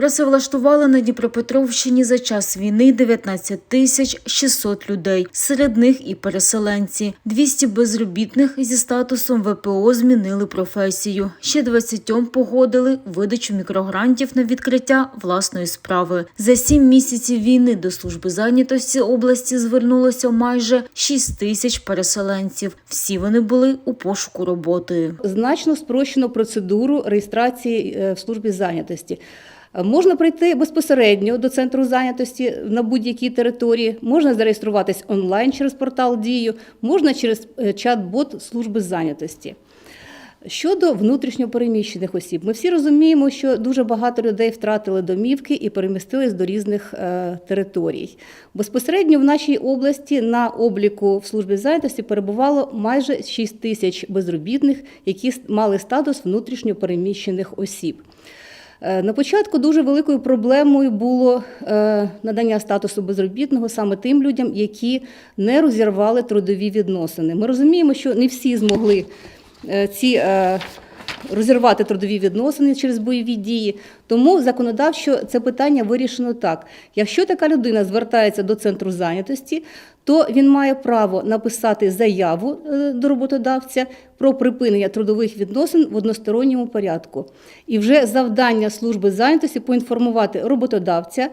Працевлаштували на Дніпропетровщині за час війни 19 тисяч 600 людей. Серед них і переселенці. 200 безробітних зі статусом ВПО змінили професію. Ще 20 погодили видачу мікрогрантів на відкриття власної справи. За сім місяців війни до служби зайнятості області звернулося майже 6 тисяч переселенців. Всі вони були у пошуку роботи. значно спрощено процедуру реєстрації е, в службі зайнятості. Можна прийти безпосередньо до центру зайнятості на будь-якій території, можна зареєструватись онлайн через портал Дію, можна через е, чат-бот служби зайнятості. Щодо внутрішньопереміщених осіб, ми всі розуміємо, що дуже багато людей втратили домівки і перемістились до різних е, територій. Безпосередньо в нашій області на обліку в службі зайнятості перебувало майже 6 тисяч безробітних, які мали статус внутрішньопереміщених осіб. Е, На початку дуже великою проблемою було е, надання статусу безробітного саме тим людям, які не розірвали трудові відносини. Ми розуміємо, що не всі змогли е, ці розірвати трудові відносини через бойові дії. Тому законодавчо це питання вирішено так: якщо така людина звертається до центру зайнятості, то він має право написати заяву е, до роботодавця про припинення трудових відносин в односторонньому порядку. І вже завдання служби зайнятості поінформувати роботодавця,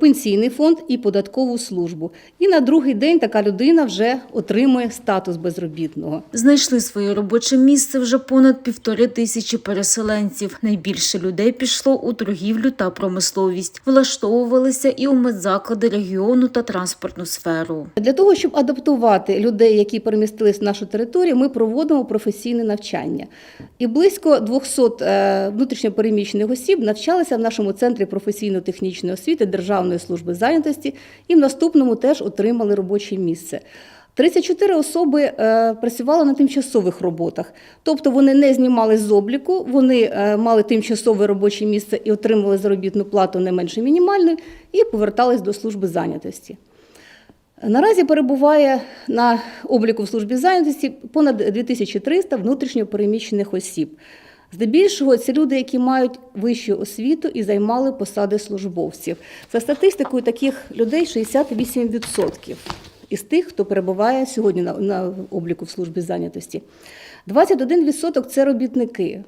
пенсійний фонд і податкову службу. І на другий день така людина вже отримує статус безробітного. Знайшли своє робоче місце вже понад півтори тисячі переселенців. Найбільше людей пішло у торгівлю та промисловість. Влаштовувалися і у медзаклади регіону та транспортну сферу. Для того, щоб адаптувати людей, які перемістились в нашу територію, ми проводимо професійне навчання. І близько 200 е, внутрішньопереміщених осіб навчалися в нашому центрі професійно-технічної освіти Державної служби зайнятості і в наступному теж отримали робоче місце. 34 особи е, працювали на тимчасових роботах, тобто вони не знімали з обліку, вони е, мали тимчасове робоче місце і отримували заробітну плату не менше мінімальної, і повертались до служби зайнятості. Наразі перебуває на обліку в службі зайнятості понад 2300 внутрішньо переміщених осіб. Здебільшого це люди, які мають вищу освіту і займали посади службовців. За статистикою таких людей 68% із тих, хто перебуває сьогодні на, на обліку в службі зайнятості. 21% це робітники.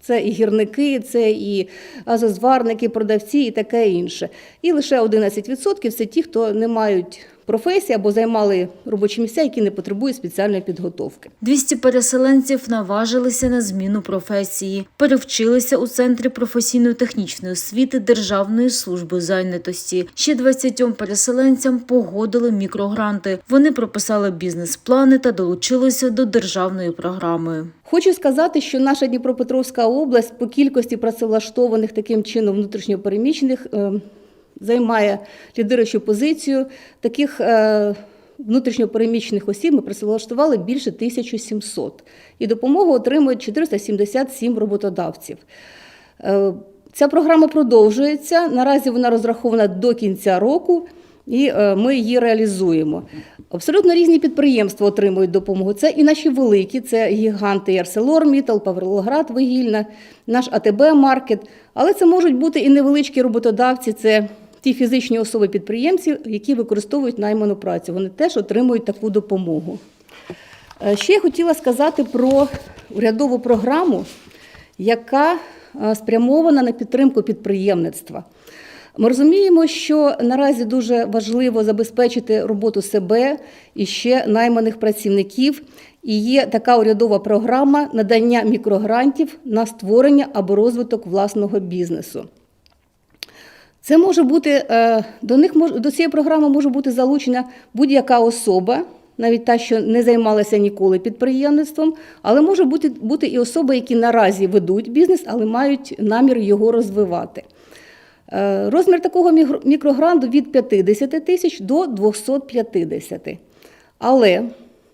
Це і гірники, це і газозварники, продавці і таке інше. І лише 11% це ті, хто не мають професії або займали робочі місця, які не потребують спеціальної підготовки. 200 переселенців наважилися на зміну професії, перевчилися у центрі професійно-технічної освіти Державної служби зайнятості. Ще 20 переселенцям погодили мікрогранти. Вони прописали бізнес-плани та долучилися до державної програми. Хочу сказати, що наша Дніпропетровська область по кількості працевлаштованих таким чином внутрішньопереміщених е, займає лідируючу позицію. Таких е, внутрішньопереміщених осіб ми працевлаштували більше 1700. І допомогу отримують 477 роботодавців. Е, Ця програма продовжується. Наразі вона розрахована до кінця року, і е, ми її реалізуємо. Абсолютно різні підприємства отримують допомогу. Це і наші великі, це гіганти ArcelorMittal, Павлоград Вугільна, наш АТБ Маркет. Але це можуть бути і невеличкі роботодавці, це ті фізичні особи-підприємці, які використовують найману працю. Вони теж отримують таку допомогу. Е, Ще я хотіла сказати про урядову програму, яка е, спрямована на підтримку підприємництва. Ми розуміємо, що наразі дуже важливо забезпечити роботу себе і ще найманих працівників. І є така урядова програма надання мікрогрантів на створення або розвиток власного бізнесу. Це може бути е, до них до цієї програми може бути залучена будь-яка особа, навіть та, що не займалася ніколи підприємництвом, але може бути, бути і особи, які наразі ведуть бізнес, але мають намір його розвивати. Е, Розмір такого мікрогранту від 50 тисяч до 250. Але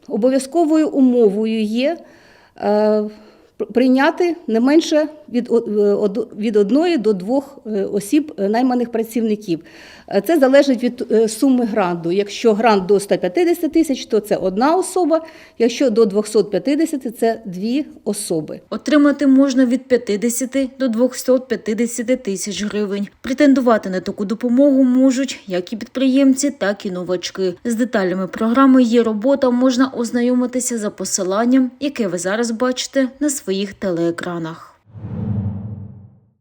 обов'язковою умовою є е, прийняти не менше від, е, від одної до двох е, осіб е, найманих працівників. Це залежить від суми гранту. Якщо грант до 150 тисяч, то це одна особа, якщо до 250 – це дві особи. Отримати можна від 50 до 250 тисяч гривень. Претендувати на таку допомогу можуть як і підприємці, так і новачки. З деталями програми є робота можна ознайомитися за посиланням, яке ви зараз бачите на своїх телеекранах.